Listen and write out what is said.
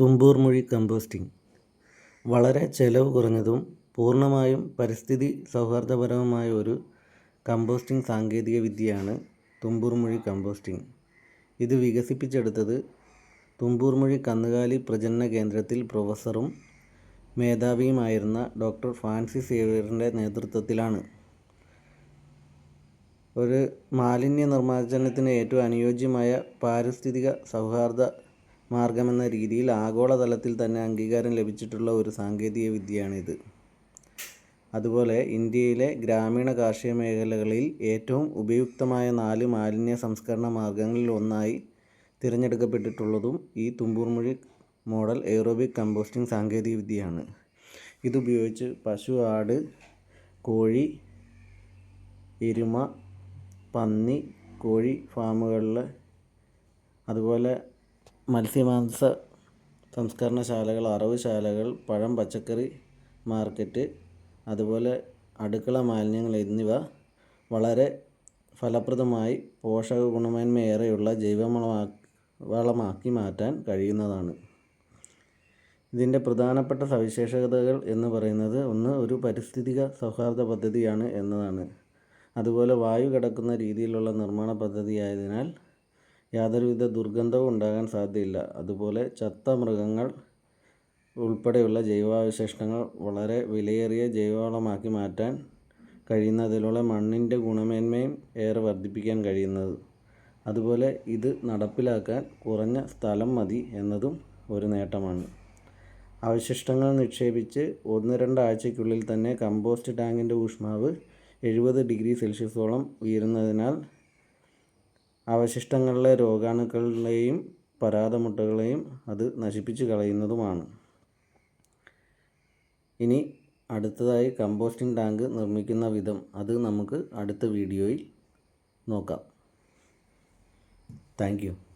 തുമ്പൂർ മൊഴി കമ്പോസ്റ്റിംഗ്. വളരെ ചെലവ് കുറഞ്ഞതും പൂർണമായും പരിസ്ഥിതി സൗഹാർദ്ദപരവുമായ ഒരു കമ്പോസ്റ്റിംഗ് സാങ്കേതിക വിദ്യയാണ് തുമ്പൂർ മൊഴി കമ്പോസ്റ്റിംഗ്. ഇത് വികസിപ്പിച്ചെടുത്തത് തുമ്പൂർ മൊഴി കന്നുകാലി പ്രജനന കേന്ദ്രത്തിൽ പ്രൊഫസറും മേധാവിയുമായിരുന്ന ഡോക്ടർ ഫ്രാൻസിസ് സേവിയറിന്റെ നേതൃത്വത്തിലാണ്. ഒരു മാലിന്യ നിർമ്മാർജനത്തിന് ഏറ്റവും അനുയോജ്യമായ പാരിസ്ഥിതിക സൗഹാർദ്ദ മാർഗമെന്ന രീതിയിൽ ആഗോളതലത്തിൽ തന്നെ അംഗീകാരം ലഭിച്ചിട്ടുള്ള ഒരു സാങ്കേതിക വിദ്യയാണിത്. അതുപോലെ ഇന്ത്യയിലെ ഗ്രാമീണ കാർഷിക മേഖലകളിൽ ഏറ്റവും ഉപയുക്തമായ നാല് മാലിന്യ സംസ്കരണ മാർഗങ്ങളിൽ ഒന്നായി തിരഞ്ഞെടുക്കപ്പെട്ടിട്ടുള്ളതും ഈ തുമ്പൂർമുഴി മോഡൽ എയറോബിക് കമ്പോസ്റ്റിംഗ് സാങ്കേതിക വിദ്യയാണ്. ഇതുപയോഗിച്ച് പശു ആട് കോഴി എരുമ പന്നി കോഴി ഫാമുകളിൽ അതുപോലെ മത്സ്യമാംസ സംസ്കരണശാലകൾ അറവുശാലകൾ പഴം പച്ചക്കറി മാർക്കറ്റ് അതുപോലെ അടുക്കള മാലിന്യങ്ങൾ എന്നിവ വളരെ ഫലപ്രദമായി പോഷക ഗുണമേന്മയേറെയുള്ള ജൈവവളമാ വളമാക്കി മാറ്റാൻ കഴിയുന്നതാണ്. ഇതിന്റെ പ്രധാനപ്പെട്ട സവിശേഷതകൾ എന്ന് പറയുന്നത് ഒന്ന് ഒരു പരിസ്ഥിതിക സൗഹാർദ്ദ പദ്ധതിയാണ് എന്നതാണ്. അതുപോലെ വായു കടക്കുന്ന രീതിയിലുള്ള നിർമ്മാണ പദ്ധതിയായതിനാൽ യാതൊരുവിധ ദുർഗന്ധവും ഉണ്ടാകാൻ സാധ്യതയില്ല. അതുപോലെ ചത്ത മൃഗങ്ങൾ ഉൾപ്പെടെയുള്ള ജൈവാവശിഷ്ടങ്ങൾ വളരെ വിലയേറിയ ജൈവവളമാക്കി മാറ്റാൻ കഴിയുന്നതിലൂടെ മണ്ണിന്റെ ഗുണമേന്മയും ഏറെ വർദ്ധിപ്പിക്കാൻ കഴിയുന്നത്. അതുപോലെ ഇത് നടപ്പിലാക്കാൻ കുറഞ്ഞ സ്ഥലം മതി എന്നതും ഒരു നേട്ടമാണ്. അവശിഷ്ടങ്ങൾ നിക്ഷേപിച്ച് ഒന്ന് രണ്ട് ആഴ്ചയ്ക്കുള്ളിൽ തന്നെ കമ്പോസ്റ്റ് ടാങ്കിന്റെ ഊഷ്മാവ് എഴുപത് ഡിഗ്രി സെൽഷ്യസോളം ഉയരുന്നതിനാൽ അവശിഷ്ടങ്ങളിലെ രോഗാണുക്കളെയും പരാതമുട്ടകളെയും അത് നശിപ്പിച്ച് കളയുന്നതുമാണ്. ഇനി അടുത്തതായി കമ്പോസ്റ്റിംഗ് ടാങ്ക് നിർമ്മിക്കുന്ന വിധം അത് നമുക്ക് അടുത്ത വീഡിയോയിൽ നോക്കാം. താങ്ക്